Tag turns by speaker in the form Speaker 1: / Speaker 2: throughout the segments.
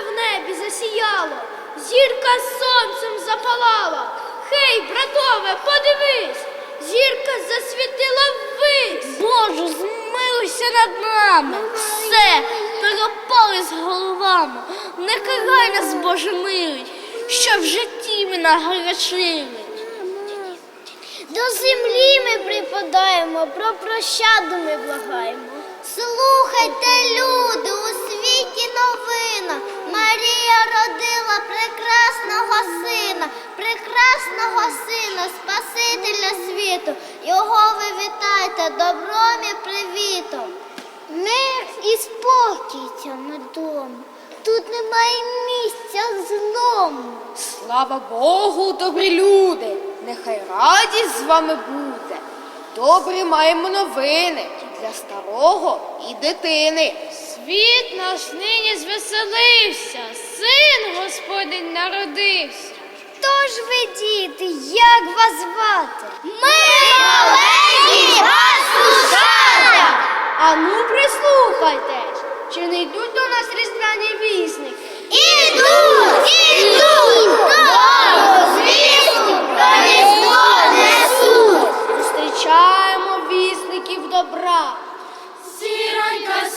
Speaker 1: в небі засіяло, зірка сонцем запалала. Хей, братове, подивись, зірка засвітила ввись.
Speaker 2: Боже, змилуйся над нами. Все, перепали з головами. Не карай нас, Боже милий, що в житті ми нагрішили.
Speaker 3: До землі ми припадаємо, про прощаду ми благаємо. Слухайте, люди, у світі новина. Марія родила прекрасного сина, прекрасного сина, Спасителя світу. Його ви вітайте добром і привітом. Мир і спокій цьому дому. Тут немає місця злому.
Speaker 4: Слава Богу, добрі люди! Нехай радість з вами буде. Добрі маємо новини для старого і дитини.
Speaker 1: Світ наш нині звеселився, син Господень народився.
Speaker 3: Тож ж ви, діти, як вас звати? Ми маленькі пастушата!
Speaker 1: А ну прислухайтесь, чи не йдуть до нас різдвяні вісники?
Speaker 3: Ідуть, ідуть,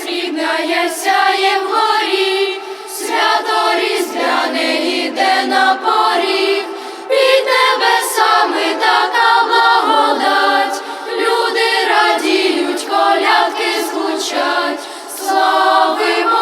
Speaker 5: Срібна ясяє вгорі, свято різдвяне іде на поріг, під небесами така благодать, люди радіють, колядки звучать, славимо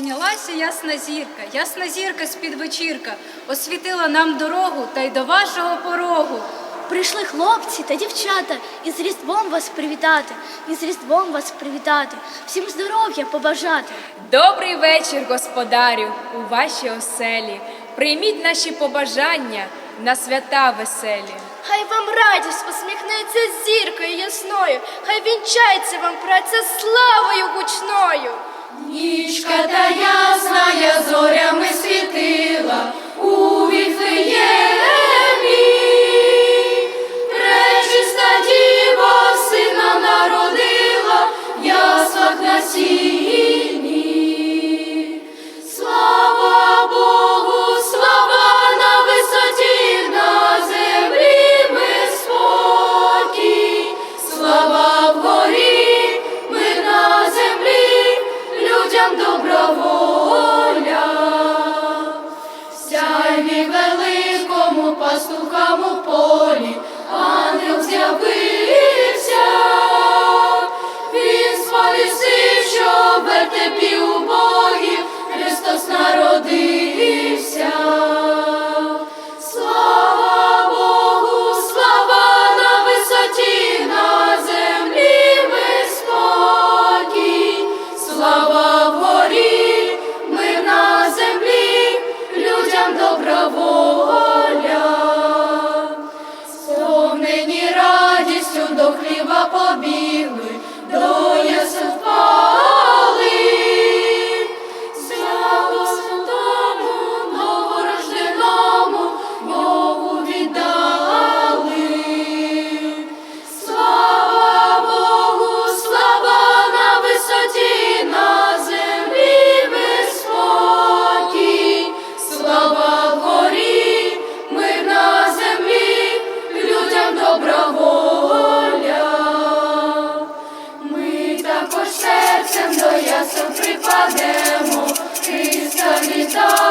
Speaker 6: Зайнялася ясна зірка, ясна зірка з-під вечірка, освітила нам дорогу та й до вашого порогу.
Speaker 2: Прийшли хлопці та дівчата із Різдвом вас привітати, із Різдвом вас привітати, всім здоров'я побажати.
Speaker 7: Добрий вечір, господарю, у вашій оселі. Прийміть наші побажання на свята веселі.
Speaker 1: Хай вам радість усміхнеться зіркою ясною, хай вінчається вам праця славою гучною.
Speaker 5: Великому пастухам у полі, ангел з'явився. добра ми також серцем до ясен припадемо, Христа вітаємо.